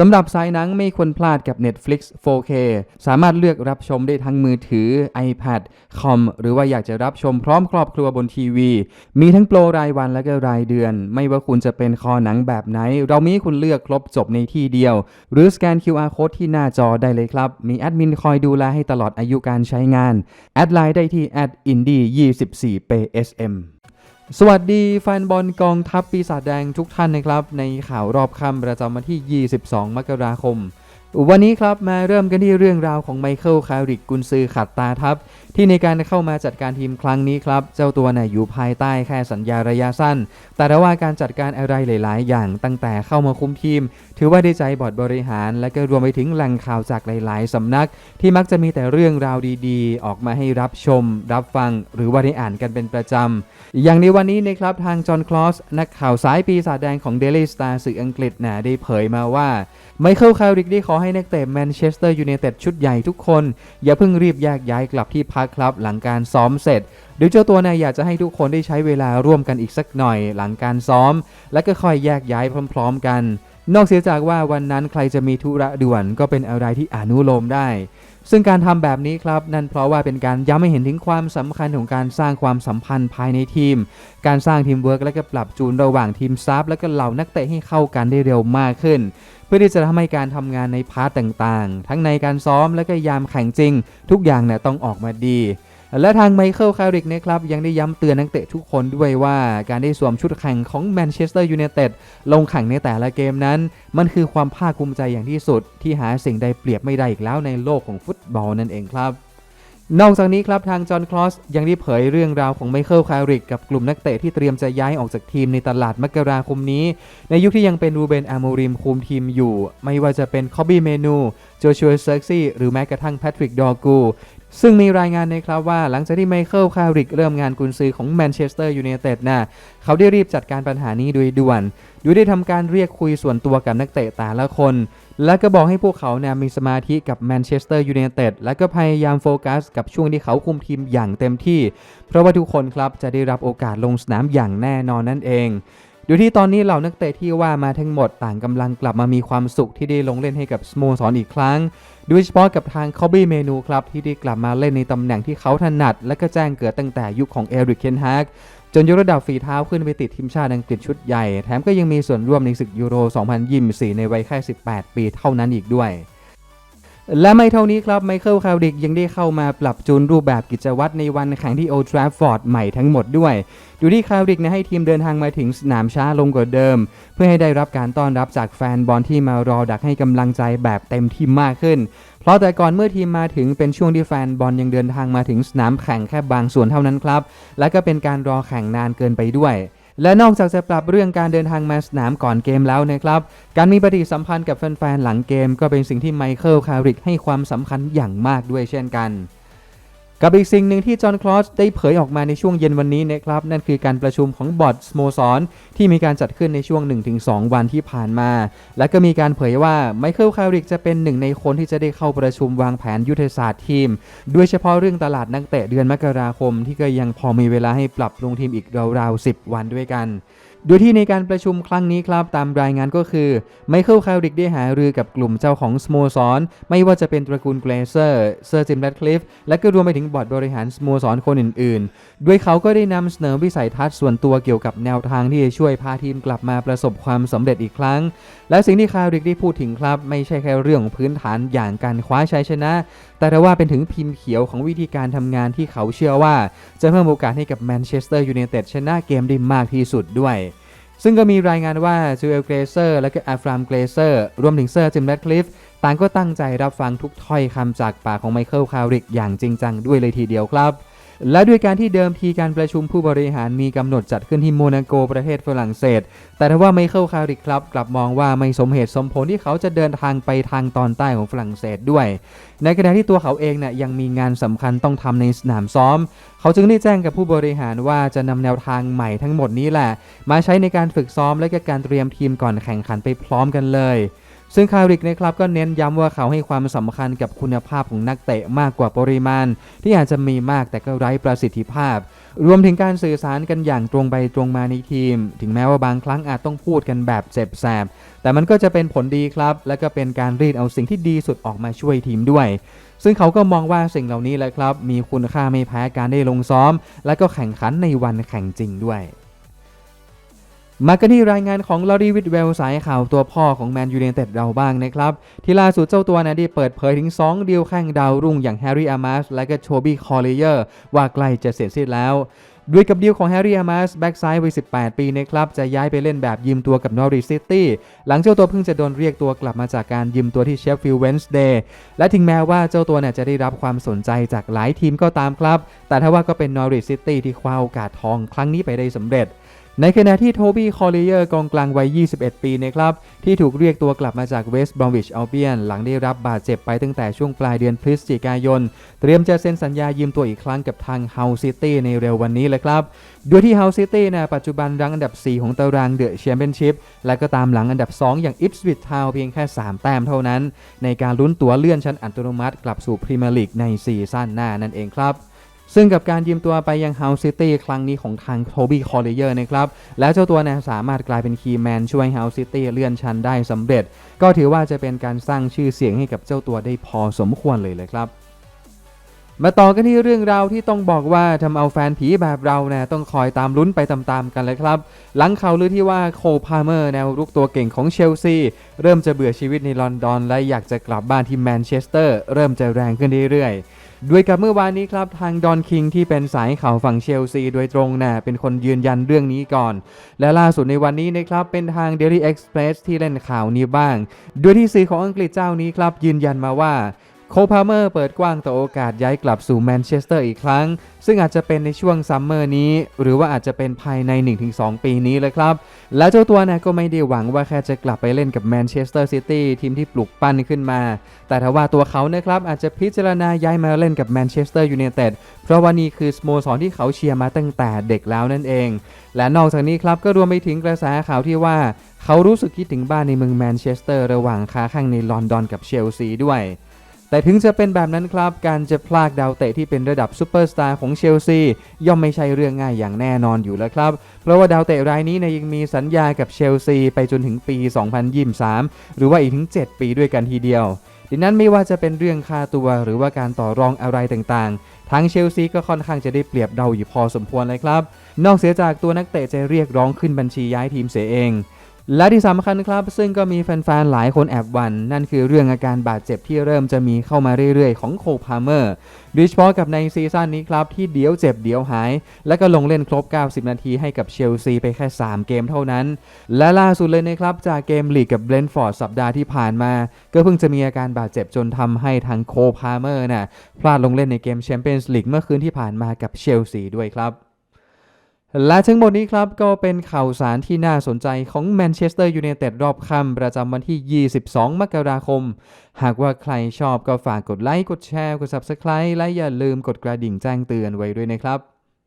สำหรับสายหนังไม่ควรพลาดกับ Netflix 4K สามารถเลือกรับชมได้ทั้งมือถือ iPad คอม หรือว่าอยากจะรับชมพร้อมครอบครัวบนทีวี มีทั้งโปรรายวันและก็รายเดือน ไม่ว่าคุณจะเป็นคอหนังแบบไหน เรามีคุณเลือกครบจบในที่เดียว หรือสแกน QR code ที่หน้าจอได้เลยครับ มีแอดมินคอยดูแลให้ตลอดอายุการใช้งาน แอดไลน์ได้ที่ @indie24psm สวัสดีแฟนบอลกองทัพปีศาจแดงทุกท่านนะครับ ในข่าวรอบค่ำประจำวันที่ 22 มกราคม วันนี้ครับมาเริ่มกันที่เรื่องราวของไมเคิลคาริกกุนซือขัดตาทัพ ที่ในการเข้ามาจัดการทีมครั้งนี้ครับ เจ้าตัวน่ยอยู่ภายใต้แค่สัญญาระยะสั้น แต่ระว่าการจัดการอะไรหลาย ๆ อย่างตั้งแต่เข้ามาคุมทีม ถือว่าได้ใจบอร์ดบริหาร และก็รวมไปถึงแหล่งข่าวจากหลาย ๆ สำนัก ที่มักจะมีแต่เรื่องราวดี ๆ ออกมาให้รับชม รับฟัง หรือว่าได้อ่านกันเป็นประจำอย่างในวันนี้นะครับทางจอห์นคลอสนักข่าวสายปีศาจแดงของ Daily Star สื่ออังกฤษนะได้เผยมาว่า ไมเคิลคาริกได้ขอให้นักเตะแมนเชสเตอร์ยูไนเต็ดชุดใหญ่ทุกคน อย่าเพิ่งรีบแยกย้ายกลับที่พักครับ หลังการซ้อมเสร็จเดี๋ยวเจ้าตัวนายอยากจะให้ทุกคนได้ใช้เวลาร่วมกันอีกสักหน่อย หลังการซ้อม และก็ค่อยแยกย้ายพร้อม ๆ กัน นอกเสียจากว่าวันนั้นใครจะมีธุระด่วนก็เป็นอะไรที่อนุโลมได้ ซึ่งการทำแบบนี้ครับ นั่นเพราะว่าเป็นการย้ำให้เห็นถึงความสำคัญของการสร้างความสัมพันธ์ภายในทีม การสร้างทีมเวิร์กและก็ปรับจูนระหว่างทีมซับและก็เหล่านักเตะให้เข้ากันได้เร็วมากขึ้น เพื่อที่จะทำให้การทำงานในพาร์ตต่างๆ ทั้งในการซ้อมและก็ยามแข่งจริง ทุกอย่างเนี่ยต้องออกมาดี และทางไมเคิลคาริกนะครับยังได้ย้ำเตือนนักเตะทุกคนด้วยว่าการได้สวมชุดแข่งของแมนเชสเตอร์ยูไนเต็ดลงแข่งในแต่ละเกมนั้น มันคือความภาคภูมิใจอย่างที่สุด ที่หาสิ่งใดเปรียบไม่ได้อีกแล้วในโลกของฟุตบอลนั่นเองครับนอกจากนี้ครับทางจอห์นคลอสยังได้เผยเรื่องราวของไมเคิลคาริกกับกลุ่มนักเตะที่เตรียมจะย้ายออกจากทีมในตลาดมกราคมนี้ ในยุคที่ยังเป็นรูเบนอาโมริมคุมทีมอยู่ ไม่ว่าจะเป็นคอบบี้เมนูโจชัวเซิร์กซี่หรือแม้กระทั่งแพทริกดอร์กู ซึ่งมีรายงานนะครับว่าหลังจากที่ไมเคิลคาริกเริ่มงานกุนซือของแมนเชสเตอร์ยูไนเต็ดนะเขาได้รีบจัดการปัญหานี้โดยด่วนโดยได้ทำการเรียกคุยส่วนตัวกับนักเตะแต่ละคน และก็บอกให้พวกเขาเนี่ยมีสมาธิกับแมนเชสเตอร์ยูไนเต็ดและก็พยายามโฟกัสกับช่วงที่เขาคุมทีมอย่างเต็มที่ เพราะว่าทุกคนครับจะได้รับโอกาสลงสนามอย่างแน่นอนนั่นเอง โดยที่ตอนนี้เหล่านักเตะที่ว่ามาทั้งหมดต่างกำลังกลับมามีความสุขที่ได้ลงเล่นให้กับสโมสรออีกครั้ง โดยเฉพาะกับทางคอบี้เมนูครับที่ได้กลับมาเล่นในตำแหน่งที่เขาถนัด และก็แจ้งเกิดตั้งแต่ยุคของเอริกเคนฮากจนยกระดับฝีเท้าขึ้นไปติดทีมชาติอังกฤษชุดใหญ่ แถมก็ยังมีส่วนร่วมในศึกยูโร 2024 ในวัยแค่ 18 ปีเท่านั้นอีกด้วย และไม่เท่านี้ครับไมเคิลคาริกยังได้เข้ามาปรับจูนรูปแบบกิจวัตรในวันแข่งที่โอทราฟฟอร์ดใหม่ทั้งหมดด้วยดูที่คาริกนะให้ทีมเดินทางมาถึงสนามช้าลงกว่าเดิม เพื่อให้ได้รับการต้อนรับจากแฟนบอลที่มารอดักให้กำลังใจแบบเต็มที่มากขึ้น เพราะแต่ก่อนเมื่อทีมมาถึงเป็นช่วงที่แฟนบอลยังเดินทางมาถึงสนามแข่งแค่บางส่วนเท่านั้นครับ และก็เป็นการรอแข่งนานเกินไปด้วย และนอกจากจะปรับเรื่องการเดินทางมาสนามก่อนเกมแล้วนะครับ การมีปฏิสัมพันธ์กับแฟนๆหลังเกม ก็เป็นสิ่งที่ไมเคิลคาริกให้ความสำคัญอย่างมากด้วยเช่นกัน กับอีกสิ่งหนึ่งที่จอห์นคลอสได้เผยออกมาในช่วงเย็นวันนี้นะครับนั่นคือการประชุมของบอร์ดสโมสรที่มีการจัดขึ้นในช่วง 1-2 วันที่ผ่านมา และก็มีการเผยว่าไมเคิลคาริกจะเป็นหนึ่งในคนที่จะได้เข้าประชุมวางแผนยุทธศาสตร์ทีมโดยเฉพาะเรื่องตลาดนักเตะเดือนมกราคม ที่ก็ยังพอมีเวลาให้ปรับปรุงทีมอีกราวๆ10 วันด้วยกันโดยที่ในการประชุมครั้งนี้ครับตามรายงานก็คือไมเคิลคาริกได้หารือกับกลุ่มเจ้าของสโมสร ไม่ว่าจะเป็นตระกูลเกรเซอร์เซอร์จิมแรดคลิฟและก็รวมไปถึงบอร์ดบริหารสโมสรคนอื่นๆ ด้วยเขาก็ได้นำเสนอวิสัยทัศน์ส่วนตัวเกี่ยวกับแนวทางที่จะช่วยพาทีมกลับมาประสบความสำเร็จอีกครั้ง และสิ่งที่คาริกได้พูดถึงครับ ไม่ใช่แค่เรื่องของพื้นฐานอย่างการคว้าชัยชนะ แต่ว่าเป็นถึงพิมพ์เขียวของวิธีการทำงานที่เขาเชื่อว่า จะเพิ่มโอกาสให้กับแมนเชสเตอร์ยูไนเต็ดชนะเกมได้มากที่สุดด้วย ซึ่งก็มีรายงานว่าจูเอลเกรเซอร์และก็อาฟรามเกรเซอร์รวมถึงเซอร์จิมแรดคลิฟต่างก็ตั้งใจรับฟังทุกถ้อยคำจากปากของไมเคิลคาริกอย่างจริงจังด้วยเลยทีเดียวครับ และด้วยการที่เดิมทีการประชุมผู้บริหารมีกำหนดจัดขึ้นที่โมนาโกประเทศฝรั่งเศส แต่ถ้าว่าไมเคิลคาริกครับ กลับมองว่าไม่สมเหตุสมผลที่เขาจะเดินทางไปทางตอนใต้ของฝรั่งเศสด้วย ในขณะที่ตัวเขาเองเนี่ยยังมีงานสำคัญต้องทำในสนามซ้อม เขาจึงได้แจ้งกับผู้บริหารว่าจะนำแนวทางใหม่ทั้งหมดนี้แหละ มาใช้ในการฝึกซ้อมและกการเตรียมทีมก่อนแข่งขันไปพร้อมกันเลย ซึ่งคาริกนะครับก็เน้นย้ำว่าเขาให้ความสำคัญกับคุณภาพของนักเตะมากกว่าปริมาณ ที่อาจจะมีมากแต่ก็ไร้ประสิทธิภาพ รวมถึงการสื่อสารกันอย่างตรงไปตรงมาในทีม ถึงแม้ว่าบางครั้งอาจต้องพูดกันแบบเจ็บแสบ แต่มันก็จะเป็นผลดีครับ และก็เป็นการรีดเอาสิ่งที่ดีสุดออกมาช่วยทีมด้วยซึ่งเขาก็มองว่าสิ่งเหล่านี้แหละครับ มีคุณค่าไม่แพ้การได้ลงซ้อม และก็แข่งขันในวันแข่งจริงด้วย มากันที่รายงานของลอรีวิดเวลสายข่าวตัวพ่อของแมนยู i นเต็ดเราบ้างนะครับ ที่ล่าสุดเจ้าตัวนะได้เปิดเผยถึง 2 ดีลแข่งดาวรุ่งอย่างแฮร์รี่อามาสและก็โชบี้คอลเลเยอร์ว่าใกล้จะเสร็จสิ้นแล้วด้วยกับดีลของแฮร์รี่อามาสแบ็กซ้ายวัย 18 ปีนะครับ จะย้ายไปเล่นแบบยืมตัวกับนอริซิตี้หลังเจ้าตัวเพิ่งจะโดนเรียกตัวกลับมาจากการยืมตัวที่เชฟฟิลด์เวนส์เดย์และถึงแม้ว่าเจ้าตัวเนี่ยจะได้รับความสนใจจากหลายทีมก็ตามครับ แต่ถ้าว่าก็เป็นนอริซิตี้ที่คว้าโอกาสทองครั้งนี้ไปได้สำเร็จ ในขณะที่โทบี้คอลเลเยอร์กองกลางวัย 21 ปีนะครับที่ถูกเรียกตัวกลับมาจากเวสต์บรอมวิชอัลเบียนหลังได้รับบาดเจ็บไปตั้งแต่ช่วงปลายเดือนพฤศจิกายน เตรียมจะเซ็นสัญญายืมตัวอีกครั้งกับทางเฮาซิตี้ในเร็ววันนี้เลยครับโดยที่เฮาซิตี้นะปัจจุบันรั้งอันดับ 4 ของตารางเดอะแชมเปี้ยนชิพและก็ตามหลังอันดับ 2 อย่างอิปสวิ t ทาวเพียงแค่ 3 แต้มเท่านั้น ในการลุ้นตั๋วเลื่อนชั้นอัตโนมัติกลับสู่พรีเมียร์ลีกในซีซั่นหน้านั่นเองครับ ซึ่งกับการยืมตัวไปยัง House City ครั้งนี้ของทางโทบี้คอลเลเยอร์นะครับ แล้วเจ้าตัวนะสามารถกลายเป็นคีย์แมนช่วย House City เลื่อนชั้นได้สำเร็จ ก็ถือว่าจะเป็นการสร้างชื่อเสียงให้กับเจ้าตัวได้พอสมควรเลยเลยครับมาต่อกันที่เรื่องราวที่ต้องบอกว่าทำเอาแฟนผีแบบเราเนี่ยต้องคอยตามลุ้นไปตามๆกันเลยครับ หลังข่าวลือที่ว่าโคพาเมอร์แนวรุกตัวเก่งของเชลซี เริ่มจะเบื่อชีวิตในลอนดอน และอยากจะกลับบ้านที่แมนเชสเตอร์ เริ่มจะแรงขึ้นเรื่อยๆ ด้วยกับเมื่อวานนี้ครับทางดอนคิงที่เป็นสายข่าวฝั่งเชลซีโดยตรงน่ะเป็นคนยืนยันเรื่องนี้ก่อน และล่าสุดในวันนี้นะครับเป็นทาง Daily Express ที่เล่นข่าวนี้บ้างโดยที่สื่อของอังกฤษเจ้านี้ครับยืนยันมาว่า โคพาเมอร์เปิดกว้างต่อโอกาสย้ายกลับสู่แมนเชสเตอร์อีกครั้ง ซึ่งอาจจะเป็นในช่วงซัมเมอร์นี้ หรือว่าอาจจะเป็นภายใน 1-2 ปีนี้เลยครับ และเจ้าตัวนะก็ไม่ได้หวังว่าแค่จะกลับไปเล่นกับแมนเชสเตอร์ซิตี้ทีมที่ปลุกปั้นขึ้นมา แต่ถ้าว่าตัวเขานะครับอาจจะพิจารณาย้ายมาเล่นกับแมนเชสเตอร์ยูไนเต็ดเพราะว่านี่คือสโมสรที่เขาเชียร์มาตั้งแต่เด็กแล้วนั่นเอง และนอกจากนี้ครับก็รวมไปถึงกระแสข่าวที่ว่าเขารู้สึกคิดถึงบ้านในเมืองแมนเชสเตอร์ระหว่างค้าข้างในลอนดอนกับเชลซีด้วย แต่ถึงจะเป็นแบบนั้นครับ การจะพลากดาวเตะที่เป็นระดับซูเปอร์สตาร์ของเชลซีย่อมไม่ใช่เรื่องง่ายอย่างแน่นอนอยู่แล้วครับ เพราะว่าดาวเตะรายนี้เนี่ยยังมีสัญญากับเชลซีไปจนถึงปี 2023 หรือว่าอีกถึง 7 ปีด้วยกันทีเดียวดังนั้นไม่ว่าจะเป็นเรื่องค่าตัวหรือว่าการต่อรองอะไรต่างๆ ทางเชลซีก็ค่อนข้างจะได้เปรียบเราอยู่พอสมควรเลยครับ นอกเสียจากตัวนักเตะจะเรียกร้องขึ้นบัญชีย้ายทีมเสียเอง และที่สำคัญครับ ซึ่งก็มีแฟนๆ หลายคนแอบหวันนั่นคือเรื่องอาการบาดเจ็บที่เริ่มจะมีเข้ามาเรื่อยๆ ของโคพาเมอร์โดยเฉพาะกับในซีซั่นนี้ครับ ที่เดี๋ยวเจ็บเดี๋ยวหาย และก็ลงเล่นครบ 90 นาทีให้กับเชลซีไปแค่ 3 เกมเท่านั้น และล่าสุดเลยนะครับ จากเกมลีกกับเบรนฟอร์ดสัปดาห์ที่ผ่านมา ก็เพิ่งจะมีอาการบาดเจ็บจนทำให้ทางโคพาเมอร์น่ะพลาดลงเล่นในเกมแชมเปี้ยนส์ลีกเมื่อคืนที่ผ่านมากับเชลซีด้วยครับ และทั้งหมดนี้ครับ ก็เป็นข่าวสารที่น่าสนใจของแมนเชสเตอร์ยูไนเต็ดรอบค่ำประจำวันที่ 22 มกราคม หากว่าใครชอบก็ฝากกดไลค์ กดแชร์ กด Subscribe และอย่าลืมกดกระดิ่งแจ้งเตือนไว้ด้วยนะครับ